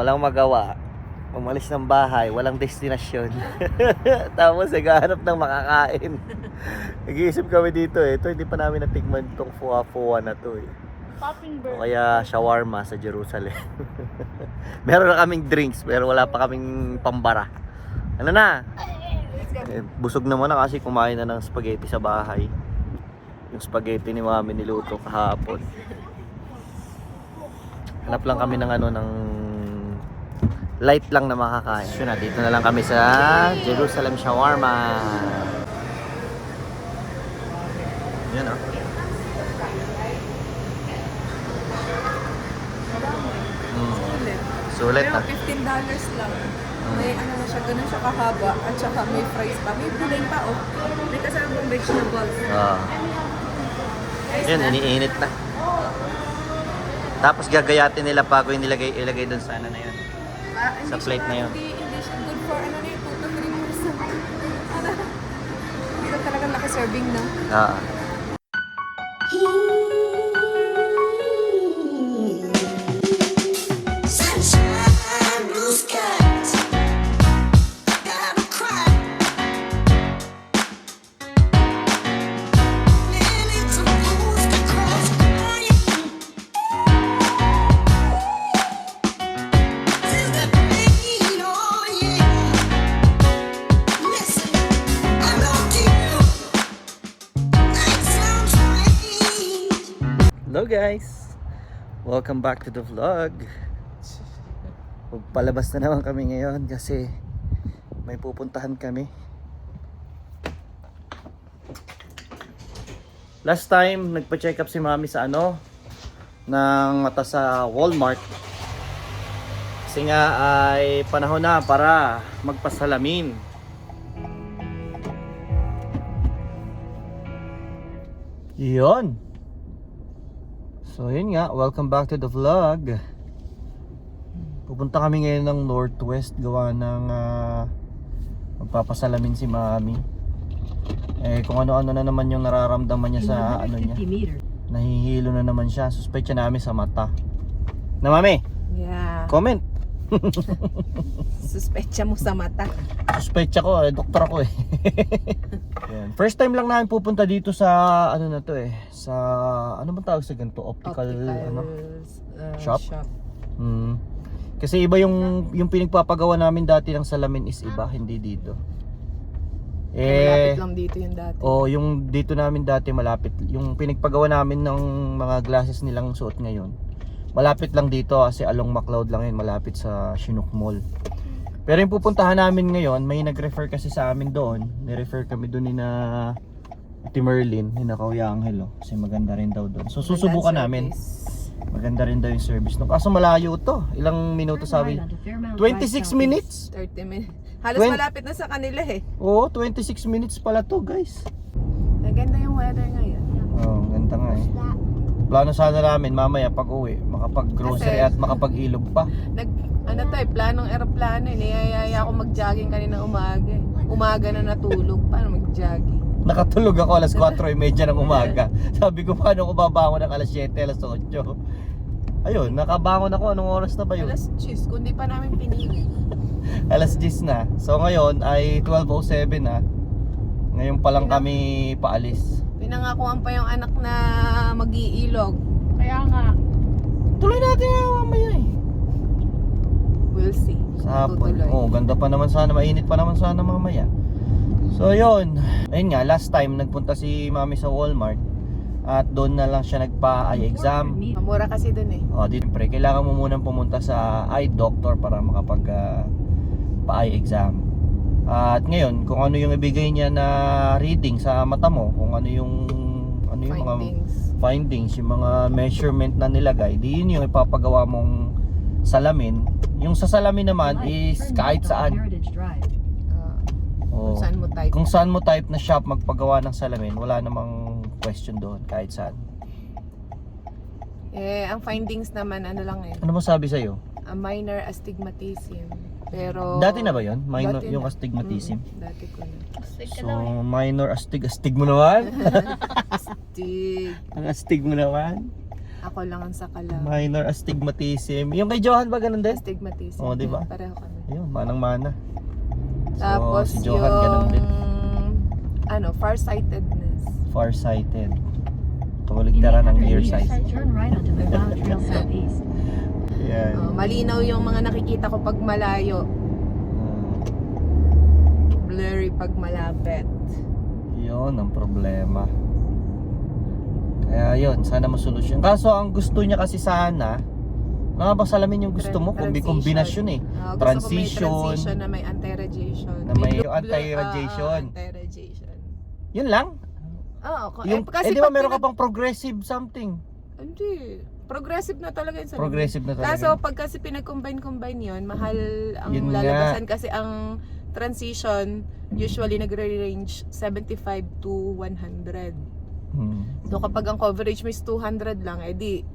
walang magawa. Umalis ng bahay, walang destinasyon. Tapos naghahanap ng makakain. Nag-iisip kami dito eh. Ito hindi pa namin natikman itong fuwa-fuwa na to eh. Popping O bird. kaya shawarma sa Jerusalem. Meron na kaming drinks pero wala pa kaming pambara. Ano na? Eh, busog naman na kasi kumain na ng spaghetti sa bahay. Yung spaghetti ni mami niluto kahapon. Hanap lang kami ng ano ng light lang na makakain. So na, dito na lang kami sa Jerusalem Shawarma. Yan oh. Mm. Sulit Pero ah. $15 lang. May ano na siya, ganun siya kahaba. At saka may fries pa. May puling pa, oh. May kasamang vegetables. Ah. Guys, Yun, na. iniinit na. Tapos gagayatin nila pa ako yung nilagay, ilagay doon sa ano na yun. Ah, sa plate na yun. Hindi, hindi siya good for ano na yun, 2 to 3 person. Ano? Hindi talaga naka-serving na. Ah. Sunshine, guys! Welcome back to the vlog. Palabas na naman kami ngayon kasi may pupuntahan kami. Last time, nagpa-check up si mami sa ano, ng mata sa Walmart. Kasi nga ay panahon na para magpasalamin. Yun. So yun nga, welcome back to the vlog. Pupunta kami ngayon ng Northwest gawa ng ah, magpapasalamin si Mami. Eh kung ano-ano na naman yung nararamdaman niya sa ano niya. Nahihilo na naman siya. Suspect siya namin sa mata. Na Mami, Yeah. comment. Suspecha mo sa mata. Suspecha ko, eh, doktor ako eh. Yan. First time lang namin pupunta dito sa ano na to eh. Sa ano bang tawag sa ganito? Optical, ano? uh, Shop? Hmm. Kasi iba yung yung pinagpapagawa namin dati ng salamin is iba, hindi dito. Eh, Eh, lang dito yung dati. o yung dito namin dati malapit, yung pinagpagawa namin ng mga glasses nilang suot ngayon. Malapit lang dito kasi along MacLeod lang yun, malapit sa Chinook Mall. Pero yung pupuntahan namin ngayon, may nag-refer kasi sa amin doon. Ni-refer kami doon ni na Ate Merlin, ni na Kuya Angel, oh, kasi maganda rin daw doon. So susubukan namin. Maganda rin daw yung service. No, kaso malayo to. Ilang minuto sabi? 26 minutes? 30 minutes. Halos Twen- malapit na sa kanila eh. Oo, 26 minutes pala to guys. Naganda yung weather ngayon. Oo, oh, ganda nga eh. Plano sana namin mamaya pag uwi, makapag-grocery Kasi- at makapag-ilog pa. Nag, ano to eh, planong aeroplano eh. Niyayaya ako mag-jogging kanina umaga eh. Umaga na natulog. Paano mag-jogging? Nakatulog ako alas 4.30 ng umaga. Sabi ko paano ko babangon ng alas 7, alas 8. Ayun, nakabangon ako. Anong oras na ba yun? Alas 10, kundi pa namin pinili. Alas 10 na. So ngayon ay 12.07 na. Ngayon pa lang kami paalis. Pinangakuan pa yung anak na mag-iilog. Kaya nga. Tuloy natin yan mamaya eh. We'll see. Sa hapon. Tutuloy. Oh, ganda pa naman sana, mainit pa naman sana mamaya. So yun, ayun nga, last time nagpunta si mami sa Walmart at doon na lang siya nagpa-eye exam. Mamura kasi dun eh. O, di siyempre, kailangan mo munang pumunta sa eye doctor para makapag ah, pa-eye exam. At ngayon, kung ano yung ibigay niya na reading sa mata mo, kung ano yung ano yung mga Findings. findings, yung mga measurement na nilagay, di yun yung ipapagawa mong salamin. Yung sa salamin naman is kahit saan. Ah, Oo. kung saan mo type. Kung saan mo type na shop magpagawa ng salamin, wala namang question doon kahit saan. Eh, ang findings naman, ano lang eh. Ano mo sabi sa'yo? A minor astigmatism. Pero... Dati na ba yon? Minor, Dati yung na. astigmatism? Mm, dati ko na. So, minor astig, astig mo naman? Astig. Ang astig mo naman? Ako lang ang sakala. Minor astigmatism. Yung kay Johan ba ganun din? Astigmatism. Oo, di ba? Pareho kami. Ayun, manang-mana. So, Tapos si Johan ganun yung din. ano, farsightedness. Farsighted. Kabaligtaran ng 800 nearsighted. meters, turn right onto McLeod Trail Southeast. Yan. Oh, malinaw yung mga nakikita ko pag malayo. Hmm. Blurry pag malapit. Yun ang problema. Kaya yun, sana masolusyon. Kaso ang gusto niya kasi sana, mga bang salamin yung gusto mo, kombi Transition. kombinasyon eh. Ah, gusto Transition. ko may transition na may anti-radiation. Na may anti-radiation. ah, anti-radiation. Yun lang. Oo, ko- Yung, eh, kasi eh di ba meron ka pang progressive something? Hindi. Progressive na talaga yun sa Progressive na talaga. Kaso pag kasi pinag-combine-combine yun, mahal ang Yun nga. lalabasan kasi ang transition usually nagre-range 75 to 100. Hmm. So kapag ang coverage mo is 200 lang, edi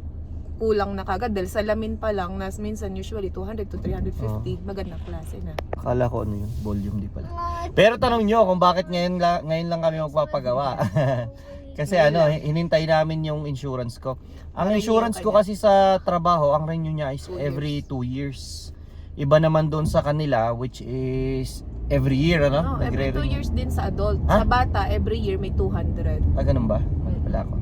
kulang na kagad dahil salamin pa lang nas minsan usually 200 to 350 magandang klase na Akala ko ano yun, volume di pala. Pero tanong nyo kung bakit ngayon, la, ngayon lang kami magpapagawa. kasi Ngayon ano, lang. hinintay namin yung insurance ko. Ang Renew insurance ko kasi sa trabaho, ang renew niya is Two every years. 2 years. Iba naman doon sa kanila which is every year ano? no, every 2 Nagre-renew. years din sa adult Ha? sa bata every year may 200 Ah, ganun ba? Mali pala ako.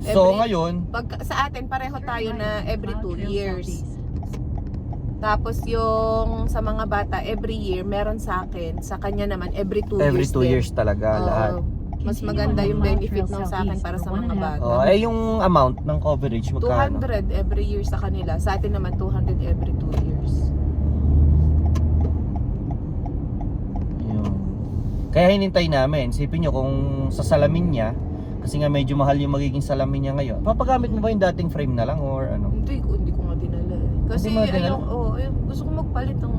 So Every- ngayon, pag sa atin pareho tayo na every McLeod 2 Trail years. Tapos yung sa mga bata, every year meron sa akin. Sa kanya naman, every 2 every years 2 din. years talaga Oo. lahat. Mas maganda yung benefit nung sa akin para sa mga bata. Oh, eh yung amount ng coverage magkano? 200 every year sa kanila. Sa atin naman, 200 every 2 years. Yun. Kaya hinintay namin. Sipin nyo kung sa salamin niya, kasi nga medyo mahal yung magiging salamin niya ngayon. Papagamit mo ba yung dating frame na lang or ano? Hindi ko, hindi ko nga dinala eh. Kasi ayaw, oh, ayaw, gusto ko magpalit ng.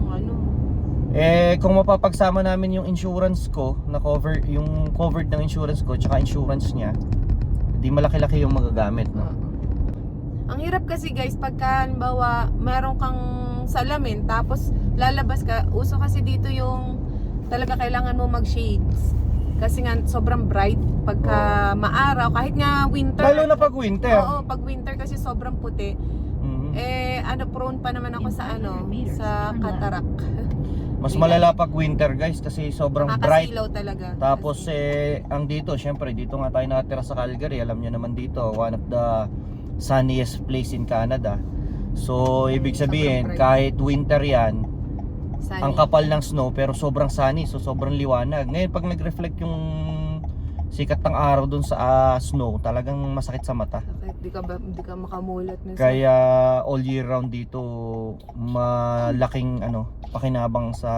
Eh, kung mapapagsama namin yung insurance ko, na cover, yung covered ng insurance ko, tsaka insurance niya, di malaki-laki yung magagamit, no? Ang hirap kasi guys, pagka halimbawa meron kang salamin tapos lalabas ka, uso kasi dito yung talaga kailangan mo mag-shades. Kasi nga sobrang bright pagka maaraw, kahit nga winter. Lalo na pag winter. Oo, pag winter kasi sobrang puti. Mhm. Eh, ano, prone pa naman ako sa ano, 500 meters, sa cataract. Mas malala pag winter, guys, kasi sobrang bright. Nakakasilaw talaga. Tapos eh, ang dito, syempre, dito nga tayo nakatira sa Calgary. Alam nyo naman dito, one of the sunniest place in Canada. So, ibig Sobrang sabihin, kahit winter yan, sunny. ang kapal ng snow, pero sobrang sunny, so sobrang liwanag. Ngayon, pag nag-reflect yung sikat ng araw dun sa ah, snow, talagang masakit sa mata. Bakit? Di ka, ba, di ka makamulat. minsan. Kaya all year round dito, malaking ano, pakinabang sa,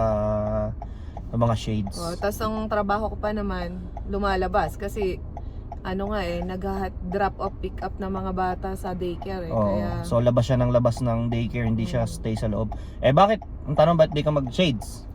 sa mga shades. Oh, tapos ang trabaho ko pa naman, lumalabas kasi ano nga eh, nag-drop off pick up ng mga bata sa daycare eh. Oo. Kaya So labas siya ng labas ng daycare, hindi siya stay sa loob. Eh bakit? Ang tanong ba't di ka mag-shades?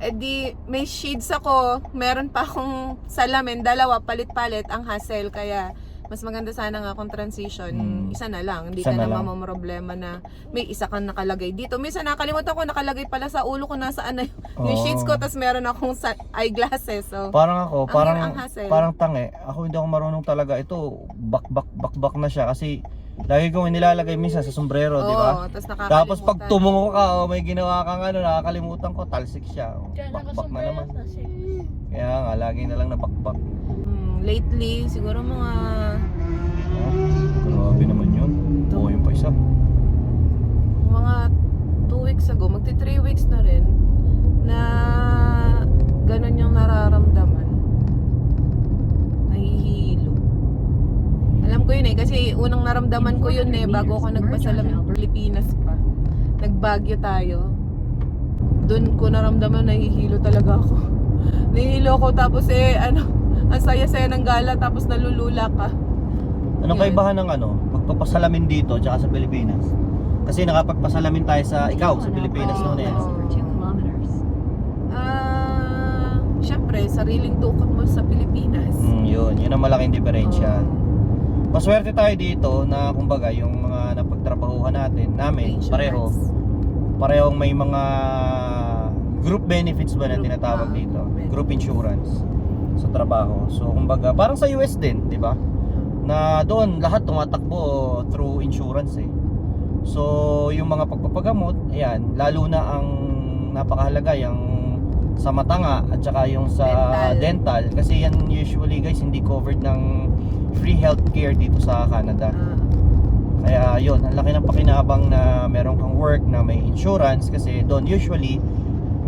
Eh di may shades ako, meron pa akong salamin, dalawa palit-palit ang hassle kaya mas maganda sana nga kung transition, Hmm. isa na lang. Hindi Isa ka na na, mamamroblema na may isa kang nakalagay dito. Minsan nakalimutan ko nakalagay pala sa ulo ko nasa ano yung Oo. shades ko tapos meron akong sa- eyeglasses. So, Parang ako, Ang parang ang parang tangi. Ako hindi ako marunong talaga ito. Bak bak bak bak na siya kasi lagi kong nilalagay minsan sa sombrero, di ba? oo, tapos nakakalimutan. Tapos pag tumungo ka, oh, may ginawa kang ano, nakakalimutan ko, talsik siya. Oh, Bakbak na naman. Kaya nga, lagi na lang nabakbak. Hmm, lately, siguro mga Oh, grabe naman yun. Oo, yung pa isa. mga 2 weeks ago, magti 3 weeks na rin na ganun yung nararamdaman. Nahihilo. Ko yun eh, kasi unang naramdaman ko yun eh, bago ako nagpasalamin Pilipinas pa. Nagbagyo tayo. Doon ko naramdaman nahihilo talaga ako. nahihilo ako tapos eh, ano, ang saya-saya ng gala tapos nalulula ka. Anong Yun. kaibahan ng ano, pagpapasalamin dito tsaka sa Pilipinas? Kasi nakapagpasalamin tayo sa ikaw sa Pilipinas Oo. noon eh. For 2 kilometers. Ah, syempre, sariling tukot mo sa Pilipinas. Mm, yun, yun ang malaking diferensya. Oo. Maswerte tayo dito na kumbaga yung mga napagtrabahuhan natin, namin, Insurance. pareho, parehong may mga group benefits ba na Group, tinatawag ah, dito? benefits. Group insurance sa trabaho. So kumbaga, parang sa US din, di ba? na doon lahat tumatakbo through insurance eh. So, yung mga pagpapagamot, ayan, lalo na ang napakahalaga yung sa mata nga at saka yung sa Dental. dental. kasi yan usually guys hindi covered ng free healthcare dito sa Canada. Kaya yun, ang laki ng pakinabang na meron kang work na may insurance kasi doon usually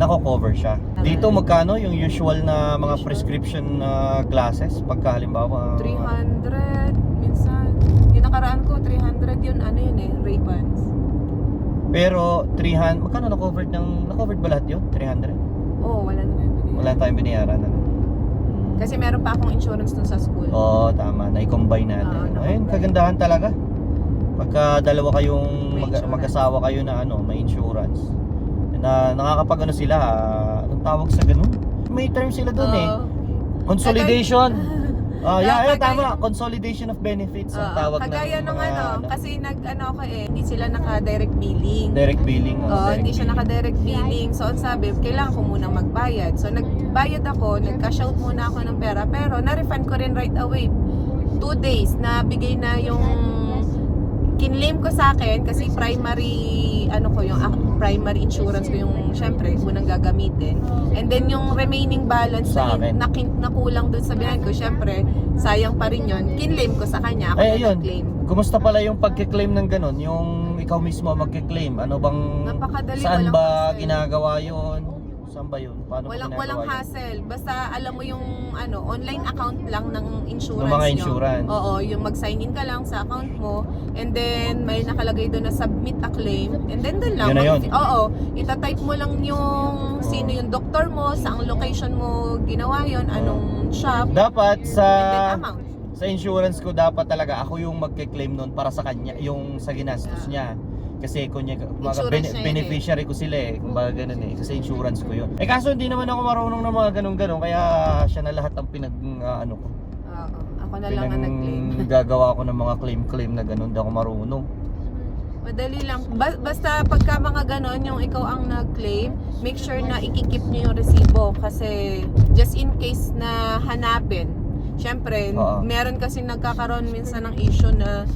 nako-cover siya. Dito magkano yung usual na mga prescription na glasses pagka halimbawa 300 minsan. Yung nakaraan ko 300 yun ano yun eh, Ray-Bans. Pero 300, magkano na-covered ng na-covered ba lahat yun? 300? Oo, wala na kayo Wala tayong binayaran ano. Kasi meron pa akong insurance dun sa school. Oo, tama. Na-combine natin. Oo, na-combine. Ayun, kagandahan talaga. Pagka dalawa kayong May mag- insurance. mag-asawa kayo na ano, may insurance. Na nakakapag ano sila, ah, anong tawag sa ganun? May term sila doon eh. Oo. Consolidation. Ah, yeah, yeah, Kagaya- tama. Consolidation of benefits ang tawag Kagaya ng nung mga, ano, kasi nag ano ako eh, hindi sila naka-direct billing. direct billing. oh, Oo, direct hindi siya billing. naka-direct billing. So, ang sabi, kailangan ko munang magbayad. So, nagbayad ako, nag-cash out muna ako ng pera, pero na-refund ko rin right away. Two days na bigay na yung kinlaim ko sa akin kasi primary ano ko yung ah, primary insurance ko yung syempre unang gagamitin and then yung remaining balance Sa na, akin. na, kin- nakulang dun sa biyahe ko syempre sayang pa rin yun kinlaim ko sa kanya ako Ay, na ayun. nag-claim Kumusta pala yung pagke-claim ng ganun? Yung ikaw mismo magke-claim, ano bang Napakadali, saan walang ba ginagawa 'yon? Saan ba 'yun? Paano Walang walang yun? hassle. Basta alam mo yung ano, online account lang ng insurance Ng mga nyo. insurance. Oo, yung mag-sign in ka lang sa account mo and then may nakalagay doon na submit a claim and then doon lang. Yun na yun. Oo, itatype mo lang yung sino yung doktor mo, saang location mo ginawa yon, anong shop, Dapat sa and then amount. sa insurance ko dapat talaga ako yung magke-claim nun para sa kanya, yung sa ginastos niya. Kasi kunya mga yun eh. beneficiary ko sila eh, kumbaga ganun eh, kasi insurance ko yun. Eh kaso hindi naman ako marunong ng mga ganun-ganun, kaya siya na lahat ang pinag ah, ano ko. Oo, ako na lang ang nag-claim. Gagawa ko ng mga claim-claim na ganun, hindi ako marunong. Madali lang. Ba- basta pagka mga ganon, yung ikaw ang nag-claim, make sure na ikikip nyo yung resibo. Kasi just in case na hanapin, syempre, Oo. meron kasi nagkakaroon minsan ng issue na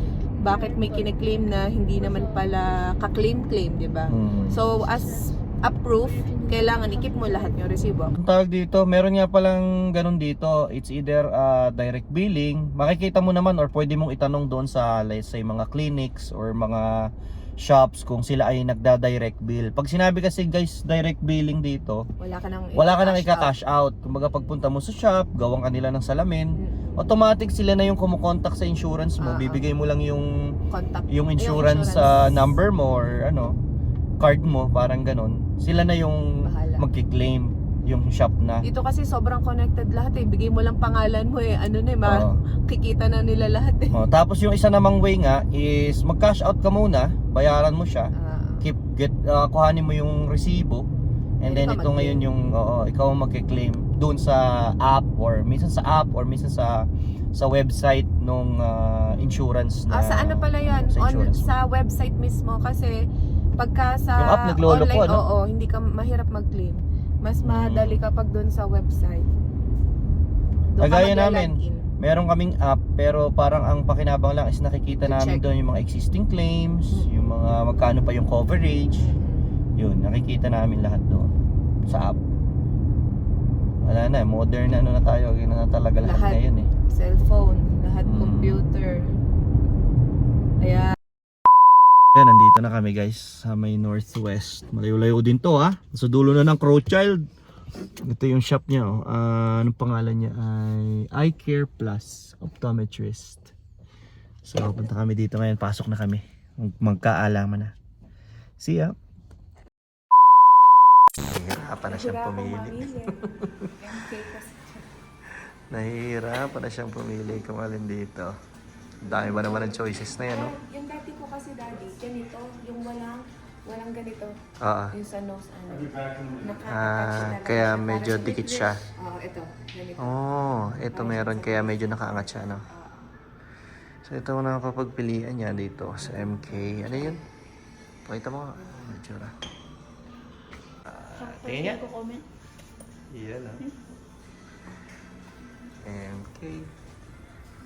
bakit may kiniklaim na hindi naman pala ka-claim-claim, di ba? Hmm. So, as a proof, kailangan ikip mo lahat yung resibo. Ang tawag dito, meron nga palang ganun dito. It's either uh, direct billing. Makikita mo naman or pwede mong itanong doon sa let's say mga clinics or mga shops kung sila ay nagda-direct bill. Pag sinabi kasi guys, direct billing dito, Wala ka nang wala ka nang i-cash out. ika-cash out. Kumbaga pagpunta mo sa shop, gawang kanila ng salamin, Mm, automatic sila na yung kumukontak sa insurance mo. Ah. Bibigay mo lang yung Contact. yung insurance, uh, number mo or ano, card mo, parang ganun. Sila na yung Bahala. magki-claim yung shop na. Dito kasi sobrang connected lahat eh. Bigay mo lang pangalan mo eh. Ano na eh, makikita na nila lahat eh. Oh, tapos yung isa namang way nga is mag-cash out ka muna, bayaran mo siya, Ah, keep get uh, kuhanin mo yung resibo. And then ito mag-claim. ngayon yung oo, ikaw ang magke-claim doon sa app or minsan sa app or minsan sa sa website nung uh, insurance na Ah, sa ano pala yan? sa On, insurance sa website mismo kasi pagka sa Yung app naglolo online, po, ano? oo, hindi ka mahirap mag-claim. Mas Hmm. madali kapag doon sa website. Doon ka Kagaya namin. in. Meron kaming app pero parang ang pakinabang lang is nakikita To namin check. doon yung mga existing claims, Mm. yung mga magkano pa yung coverage. Yun, nakikita namin lahat doon sa app. Wala na, modern na ano na tayo, yun na talaga lahat, Lahat. ngayon eh. Cellphone, lahat Mm. computer. Kaya Ayan, nandito na kami guys sa may northwest. Malayo-layo din to ha. Sa dulo na ng Crowchild. Ito yung shop niya oh. Ah, anong pangalan niya ay Eye Care Plus Optometrist. So punta kami dito ngayon. Pasok na kami. Mag- Magkaalaman na. See ya. Nahihirapan na siyang pumili. Nahihirapan na siyang pumili kung alin dito. Dami ba naman ng choices na yan, no? yung dati ko kasi daddy, ganito, yung walang walang ganito, Oo. yung sa nose ano. Ah, kaya medyo dikit siya. Oo, ito, ganito. Oh, ito meron kaya medyo nakaangat siya, no? So ito na ang kapagpilian niya dito sa MK. Ano yun? Pakita mo nga. Ano tsura? Tingin nga. Iyan ah. MK.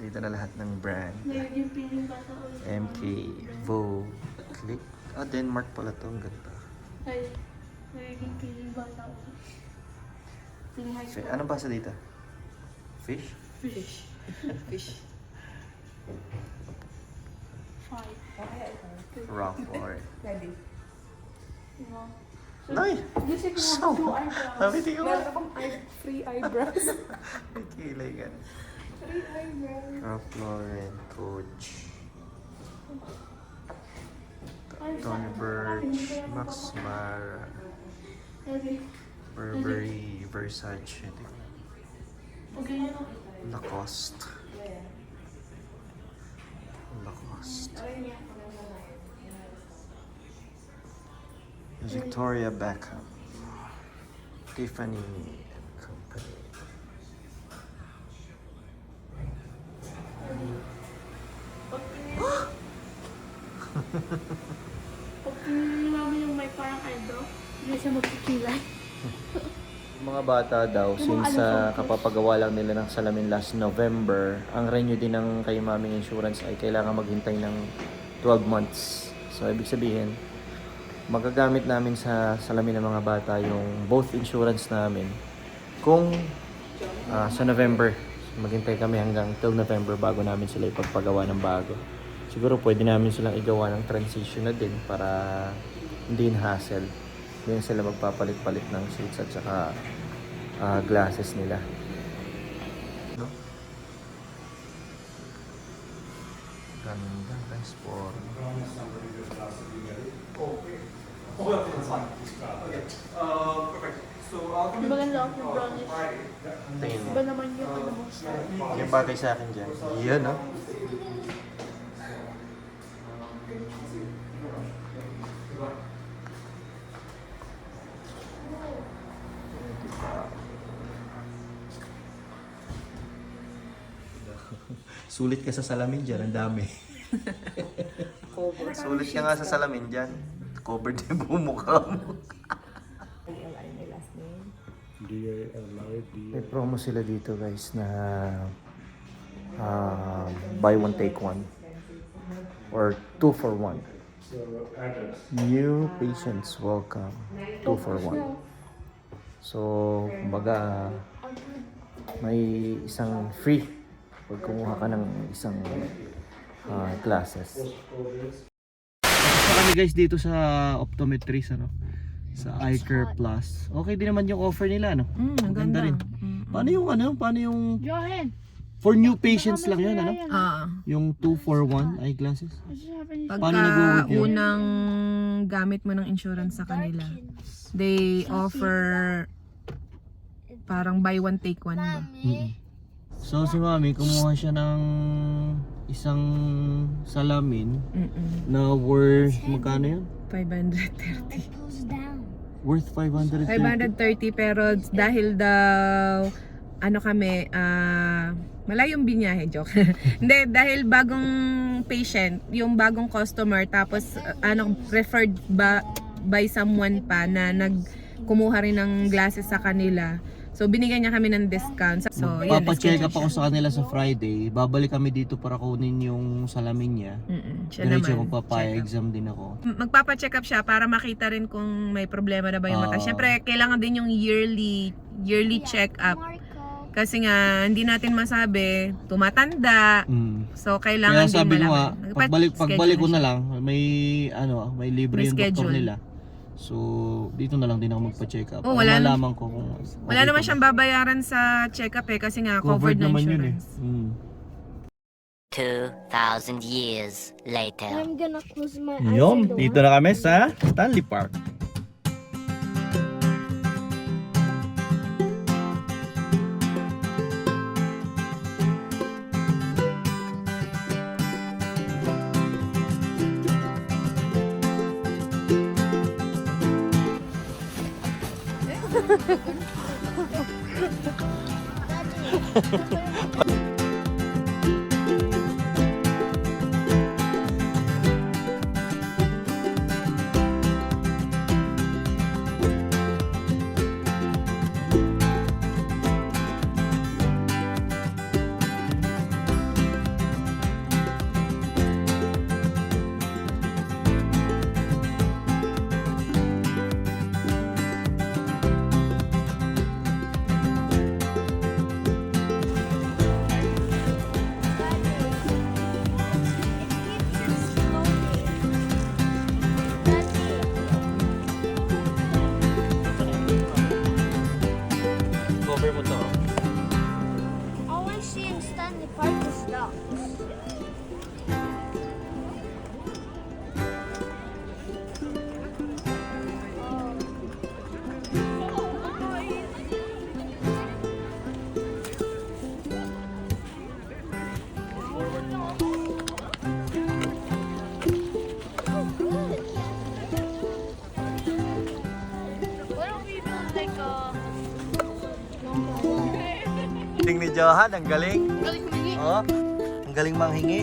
Dito na lahat ng brand. Ngayon yung piling bata ulit. MK, Vogue, Click. Ah, Denmark pala to. Ang ganda. Ay, piling bata ulit. Piling high Fi- school. Anong basa dito? Fish? Fish. Fish. Five. Rock or... Ready. Diba? Nay! Gising mo So, two eyebrows. Nakiti ko. Meron akong eye- free eyebrows. May kilay ka. free eyebrows. Ralph Lauren, Coach, Tony Birch, Max Mara? Burberry, Versace. Lacoste. Lacoste. Victoria Beckham. Tiffany and Company. Pag ganyan namin yung may parang eyebrow, hindi siya magkikilay. Mga bata daw, since uh, kapapagawa lang nila ng salamin last November, ang renew din ng kay maming insurance ay kailangan maghintay ng 12 months. So, ibig sabihin, magagamit namin sa salamin ng mga bata yung both insurance namin kung ah, sa November. Maghintay kami hanggang till November bago namin sila ipagpagawa ng bago. Siguro pwede namin silang igawa ng transition na din para hindi hassle. Hindi sila magpapalit-palit ng shades at saka ah, glasses nila. No? Ganda guys Maganda ako yung brownish. tingin mo. Iba naman yung ano mo. Yung bagay sa akin dyan. Yan, no? Sulit ka sa salamin dyan, ang dami. Sulit ka nga sa salamin dyan. Yung buong mukha mo. May promo sila dito guys na ah, buy one take one or two for one. New patients welcome. Two for one. So, kumbaga, may isang free pag kumuha ka ng isang ah, classes. Kami guys dito sa optometrist ano sa iCare Plus. Okay din naman yung offer nila no. Mm, ang Maganda ganda. rin. Mm. Paano yung ano? Paano yung Johan! for new patients lang yun ano? Ah, Yung 2 for 1 eyeglasses? pagka yun? unang gamit mo ng insurance sa kanila, they offer parang buy one take one ba? Mm-mm. So si Mami kumuha siya ng isang salamin Mm-mm. na worth magkano yun? 530. Worth 530. 530 pero dahil daw ano kami ah malayong binyahe joke. Hindi dahil bagong patient, yung bagong customer tapos ah, ano referred ba by someone pa na nag kumuha rin ng glasses sa kanila. So binigyan niya kami ng discount. So yun. Papacheck up ako sa kanila sa Friday. Babalik kami dito para kunin yung salamin niya. Mm-mm, siya Diretso naman. magpapa-exam din ako. M- Magpapa-check up siya para makita rin kung may problema na ba yung mata. Ah. Siyempre, kailangan din yung yearly yearly check up. Kasi nga, hindi natin masabi, tumatanda. Mm. So, Kaya kailangan din sabi ko nga, malaman. pagbalik, Nagpa- pagbalik ko schedule na lang, may ano, may libre May yung doktor schedule. nila. So, dito na lang din ako magpa-check up. Oh, wala malaman ko kung Wala naman siyang babayaran sa check up eh, kasi nga covered, na naman yun eh. insurance. Mm. 2,000 years later. I'm gonna close my eyes. Yum, and dito na kami sa Stanley Park. Johan, ang galing. galing humingi. Oh, ang galing manghingi.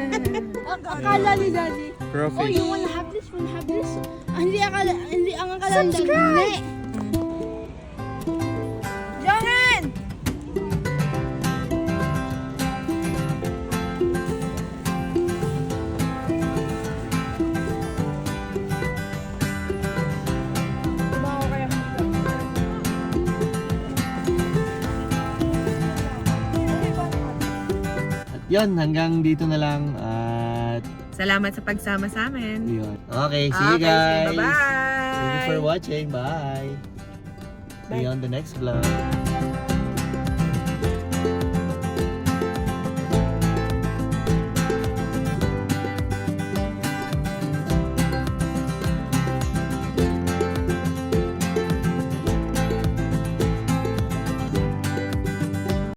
Ang akala ni Daddy. Oh, Profish. you wanna have this? Wanna have this? Ah, hindi akala, hindi ang akala ni Daddy. Hindi. Yun, hanggang dito na lang. At Salamat sa pagsama sa amin. yun. Okay, see you Okay, guys. Bye-bye. Thank you for watching. Bye. See you on the next vlog.